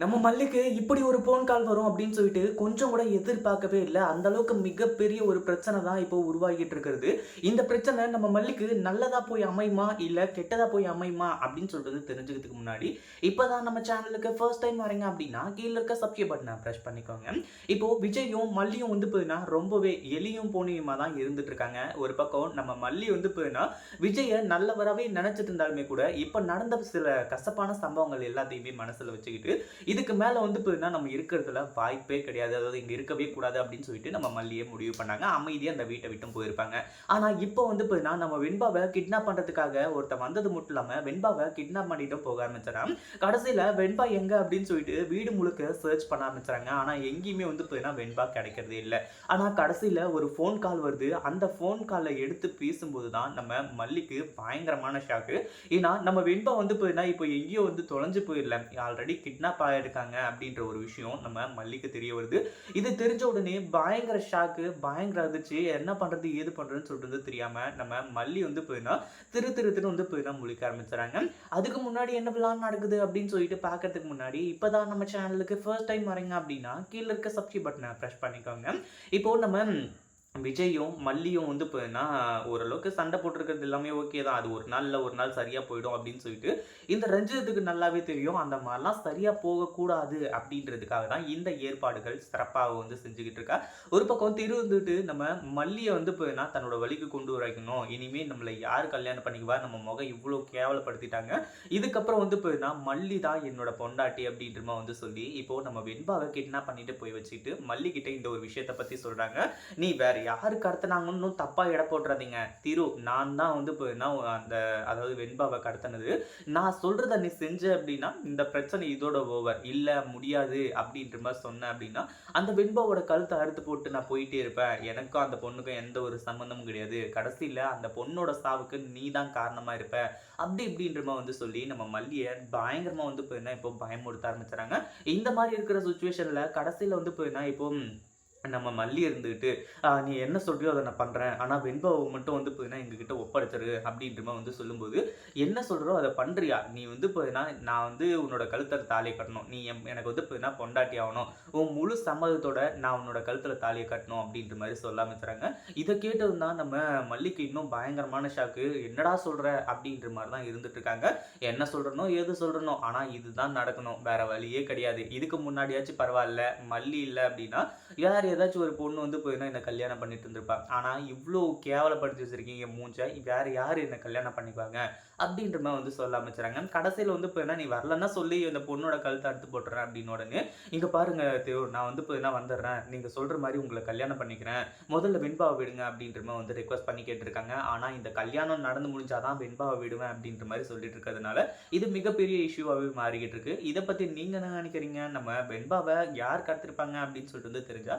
நம்ம மல்லிக்கு இப்படி ஒரு ஃபோன் கால் வரும் அப்படின்னு சொல்லிட்டு கொஞ்சம் கூட எதிர்பார்க்கவே இல்லை. அந்த அளவுக்கு மிகப்பெரிய ஒரு பிரச்சனை தான் இப்போ உருவாகிட்டு இருக்கிறது. இந்த பிரச்சனை நம்ம மல்லிக்கு நல்லதா போய் அமையுமா? இல்லை கெட்டதா போய் அமையுமா? அப்படின்னு சொல்றது தெரிஞ்சுக்கிறதுக்கு முன்னாடி இப்போதான் நம்ம சேனலுக்கு ஃபர்ஸ்ட் டைம் வரீங்க அப்படின்னா கீழே இருக்க சப்ஸ்கிரைப் பட்டனை ப்ரெஸ் பண்ணிக்கோங்க. இப்போ விஜயும் மல்லியும் வந்து போயின்னா ரொம்பவே எலியும் போனியுமா தான் இருந்துட்டு இருக்காங்க. ஒரு பக்கம் நம்ம மல்லி வந்து போயின்னா விஜயை நல்லவராகவே நினைச்சிட்டு இருந்தாலுமே கூட இப்போ நடந்த சில கசப்பான சம்பவங்கள் எல்லாத்தையுமே மனசுல வச்சுக்கிட்டு இதுக்கு மேலே வந்து பார்த்தீங்கன்னா நம்ம இருக்கிறதுல வாய்ப்பே கிடையாது. அதாவது இங்கே இருக்கவே கூடாது அப்படின்னு சொல்லிட்டு நம்ம மல்லியே முடிவு பண்ணாங்க. அமைதியாக அந்த வீட்டை விட்டும் போயிருப்பாங்க. ஆனால் இப்போ வந்து பார்த்தீங்கன்னா நம்ம வெண்பாவை கிட்னாப் பண்ணுறதுக்காக ஒருத்தன் வந்தது மட்டும் இல்லாமல் வெண்பாவை கிட்னாப் பண்ணிட்டு போக ஆரம்பிச்சிடறான் கடைசியில் வெண்பா எங்கே அப்படின்னு சொல்லிட்டு வீடு முழுக்க சர்ச் பண்ண ஆரம்பிச்சாங்க. ஆனால் எங்கேயுமே வந்து பார்த்தீங்கன்னா வெண்பா கிடைக்கிறதே இல்லை. ஆனால் கடைசியில் ஒரு ஃபோன் கால் வருது. அந்த ஃபோன் காலை எடுத்து பேசும்போது தான் நம்ம மல்லிக்கு பயங்கரமான ஷாக்கு ஏன்னா நம்ம வெண்பா வந்து பார்த்தீங்கன்னா இப்போ எங்கேயோ வந்து தொலைஞ்சு போயிடல. ஆல்ரெடி கிட்னாப் இருக்காங்க அப்படின்ற ஒரு விஷயம் நம்ம மல்லிக்கு தெரிய வருது. இது தெரிஞ்ச உடனே பயங்கர ஷாக்கு பயங்கர அதிர்ச்சி. என்ன பண்றது ஏது பண்றதுன்னு சொல்றது தெரியாம நம்ம மல்லி வந்து போயினா திரு திரு திரு வந்து போயினா முழிக்க ஆரம்பிச்சுறாங்க அதுக்கு முன்னாடி என்ன பிளான் நடக்குது அப்படின்னு சொல்லிட்டு பார்க்கறதுக்கு முன்னாடி இப்போதான் நம்ம சேனலுக்கு ஃபர்ஸ்ட் டைம் வரீங்க அப்படின்னா கீழே இருக்க சப்ஸ்கிரைப் பட்டனை ப்ரெஸ் பண்ணிக்கோங்க. இப்போ நம்ம விஜயும் மல்லியும் வந்து போயின்னா ஓரளவுக்கு சண்டை போட்டிருக்கிறது எல்லாமே ஓகே தான். அது ஒரு நாளில் ஒரு நாள் சரியாக போயிடும் அப்படின்னு சொல்லிட்டு இந்த ரஞ்சிதத்துக்கு நல்லாவே தெரியும் அந்த மாதிரிலாம் சரியாக போகக்கூடாது அப்படின்றதுக்காக தான் இந்த ஏற்பாடுகள் சிறப்பாக வந்து செஞ்சுக்கிட்டு இருக்கா. ஒரு பக்கம் திரு வந்துட்டு நம்ம மல்லியை வந்து போயின்னா தன்னோட வழிக்கு கொண்டு வரைக்கணும். இனிமேல் நம்மளை யார் கல்யாணம் பண்ணிக்குவா? நம்ம முகம் இவ்வளோ கேவலப்படுத்திட்டாங்க. இதுக்கப்புறம் வந்து போயின்னா மல்லி தான் என்னோட பொண்டாட்டி அப்படின்றமா வந்து சொல்லி இப்போ நம்ம வெண்பாவை கிட்னாப் பண்ணிட்டு போய் வச்சுட்டு மல்லிக்கிட்ட இந்த ஒரு விஷயத்தை பற்றி சொல்கிறாங்க நீ வேற யாரு கடத்தினாங்கன்னு தப்பாக எடை போட்டுறாதீங்க. திரு நான் தான் வந்து இப்போ என்ன அந்த அதாவது வெண்பாவை கடத்தினது. நான் சொல்கிறத நீ செஞ்ச அப்படின்னா இந்த பிரச்சனை இதோட ஓவர். இல்லை முடியாது அப்படின்ற மாதிரி சொன்னேன் அப்படின்னா அந்த வெண்பாவோட கழுத்தை அறுத்து போட்டு நான் போயிட்டே இருப்பேன். எனக்கும் அந்த பொண்ணுக்கும் எந்த ஒரு சம்மந்தமும் கிடையாது. கடைசியில அந்த பொண்ணோட சாவுக்கு நீ தான் காரணமா இருப்ப. அப்படி இப்படின்ற மாதிரி வந்து சொல்லி நம்ம மல்லியை பயங்கரமாக வந்து இப்போ என்ன இப்போ பயமுறுத்த ஆரம்பிச்சுறாங்க. இந்த மாதிரி இருக்கிற சுச்சுவேஷன்ல கடைசியில வந்து இப்போ என்ன இப்போ நம்ம மல்லி இருந்துக்கிட்டு நீ என்ன சொல்கிறியோ அதை நான் பண்ணுறேன் ஆனால் வெண்பாவை மட்டும் வந்து போதுன்னா எங்ககிட்ட ஒப்படைச்சிரு அப்படின்ற மாதிரி வந்து சொல்லும்போது என்ன சொல்கிறோ அதை பண்ணுறியா நீ வந்து போயின்னா நான் வந்து உன்னோட கழுத்தில் தாலியை கட்டணும். நீ எம் எனக்கு வந்து போயின்னா பொண்டாட்டி ஆகணும். உன் முழு சம்மதத்தோட நான் உன்னோட கழுத்தில் தாலியை கட்டணும் அப்படின்ற மாதிரி சொல்ல ஆரம்பிச்சுறாங்க இதை கேட்டது தான் நம்ம மல்லிக்கு இன்னும் பயங்கரமான ஷாக்கு என்னடா சொல்கிற அப்படின்ற மாதிரி தான் இருந்துட்டு இருக்காங்க. என்ன சொல்கிறனோ ஏது சொல்கிறனோ ஆனால் இதுதான் நடக்கணும். வேற வழியே கிடையாது. இதுக்கு முன்னாடியாச்சும் பரவாயில்ல. மல்லி இல்லை அப்படின்னா யார் ஏதாச்சும் ஒரு பொண்ணு வந்து போயின்னா என்ன கல்யாணம் பண்ணிட்டு இருந்திருப்பா. ஆனால் இவ்வளோ கேவலப்படுத்தி வச்சிருக்கீங்க மூஞ்சை. வேற யார் என்ன கல்யாணம் பண்ணிப்பாங்க? அப்படின்ற மாதிரி வந்து சொல்ல ஆரம்பிச்சுறாங்க கடைசியில் வந்து போயின்னா நீ வரலன்னா சொல்லி அந்த பொண்ணோட கழுத்தை அறுத்து போட்டுறேன் அப்படின்னு உடனே இங்கே பாருங்க தேவ் நான் வந்து போயின்னா வந்துடுறேன். நீங்கள் சொல்கிற மாதிரி உங்களை கல்யாணம் பண்ணிக்கிறேன். முதல்ல வெண்பாவை விடுங்க அப்படின்ற மாதிரி வந்து ரெக்வஸ்ட் பண்ணி கேட்டிருக்காங்க. ஆனால் இந்த கல்யாணம் நடந்து முடிஞ்சாதான் வெண்பாவை விடுவேன் அப்படின்ற மாதிரி சொல்லிட்டு இருக்கிறதுனால இது மிகப்பெரிய இஷ்யூவாகவே மாறிக்கிட்டு இருக்கு. இதை பற்றி நீங்கள் என்ன நினைக்கிறீங்க? நம்ம வெண்பாவை யார் கடத்திருப்பாங்க அப்படின்னு சொல்லிட்டு வந்து தெரிஞ்சா